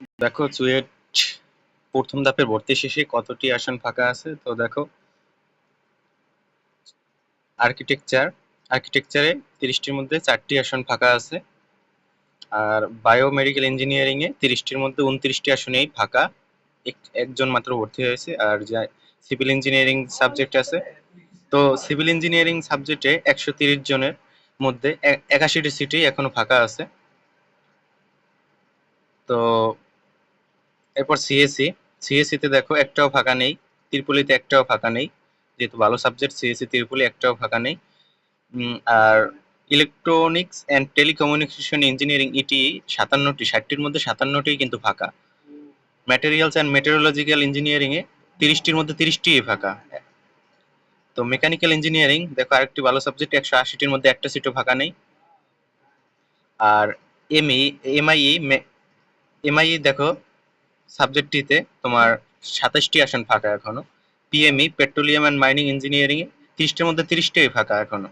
দেখো চুয়েট প্রথম ধাপের ভর্তি শেষে কতটি আসন ফাঁকা আছে? তো দেখো আর্কিটেকচার আর্কিটেকচারে তিরিশটির মধ্যে চারটি আসন ফাঁকা আছে। আর বায়োমেডিকেল ইঞ্জিনিয়ারিং এ তিরিশটির মধ্যে উনত্রিশটি আসনেই ফাঁকা। এক- একজন মাত্র ভর্তি হয়েছে, আর যা সিভিল ইঞ্জিনিয়ারিং সাবজেক্ট আছে। তো সিভিল ইঞ্জিনিয়ারিং সাবজেক্টে একশো তিরিশ জনের মধ্যে একাশিটি সিটই এখনও ফাঁকা আছে। তো এরপর সিএসসি সিএসসি তে দেখো একটাও ফাঁকা নেই, ত্রিপুলিতে একটাও ফাঁকা নেই, যেহেতু ভালো সাবজেক্ট সিএসসি ত্রিপুলি একটাও ফাঁকা নেই। আর electronics and telecommunication engineering ET সাতান্নটি, ষাটটির মধ্যে সাতান্নটি কিন্তু ফাঁকা। ম্যাটেরিয়ালস অ্যান্ড মেটেরিওলজিক্যাল ইঞ্জিনিয়ারিং এ তিরিশটির মধ্যে তিরিশটি ফাঁকা। তো মেকানিক্যাল ইঞ্জিনিয়ারিং দেখো আরেকটি ভালো সাবজেক্ট একশো আশিটির মধ্যে একটা সিটও ফাঁকা নেই। আর এমই এমআইই এমআইই দেখো সাবজেক্টটিতে তোমার সাতাশটি আসন ফাঁকা এখনও। PME petroleum and mining engineering এ তিরিশটির মধ্যে তিরিশটাই ফাঁকা এখনও।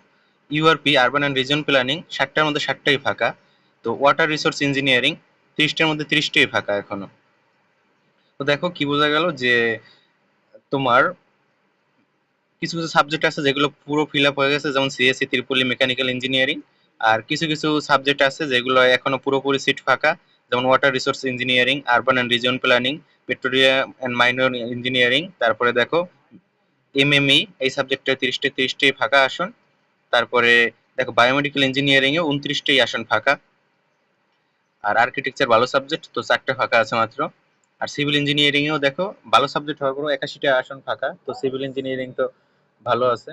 URP urban and region planning ষাটটার মধ্যে ষাটটাই ফাঁকা। তো ওয়াটার রিসোর্স ইঞ্জিনিয়ারিং তিরিশটার মধ্যে তিরিশটাই ফাঁকা এখনও। তো দেখো কি বোঝা গেল যে তোমার কিছু কিছু সাবজেক্ট আছে যেগুলো পুরো ফিল আপ হয়ে গেছে, যেমন CSC triple E mechanical engineering আর কিছু কিছু সাবজেক্ট আছে যেগুলো এখনও পুরোপুরি সিট ফাঁকা। যেমন water resource engineering urban and region planning petroleum and minor engineering তারপরে দেখো এমএমই এই সাবজেক্টে তিরিশটি তিরিশটি ফাঁকা আসন, তারপরে দেখো বায়োমেডিক্যাল ইঞ্জিনিয়ারিং এ উনত্রিশটাই আসন ফাঁকা। আর আর্কিটেকচার ভালো সাবজেক্ট তো চারটে ফাঁকা আছে মাত্র। আর সিভিল ইঞ্জিনিয়ারিং এও দেখো ভালো সাবজেক্ট হওয়ার পরও একাশিটা আসন ফাঁকা, তো সিভিল ইঞ্জিনিয়ারিং তো ভালো আছে।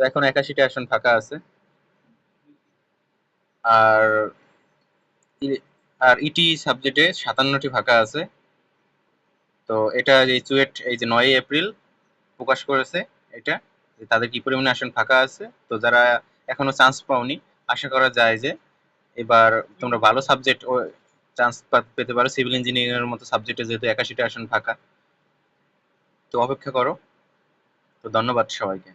তো এখন একাশিটা আসন ফাঁকা আছে। আর আর ইটি সাবজেক্টে সাতান্নটি ফাঁকা আছে। তো এটা যে চুয়েট, এই যে নয় এপ্রিল প্রকাশ করেছে, এটা যে তাদের কি পরিমাণে আসন ফাঁকা আছে, তো যারা এখনও চান্স পাওনি, আশা করা যায় যে এবার তোমরা ভালো সাবজেক্ট ও চান্স পেতে পারো। সিভিল ইঞ্জিনিয়ারিং এর মতো সাবজেক্টে যেহেতু একাশিটা আসন ফাঁকা। তো অপেক্ষা করো। তো ধন্যবাদ সবাইকে।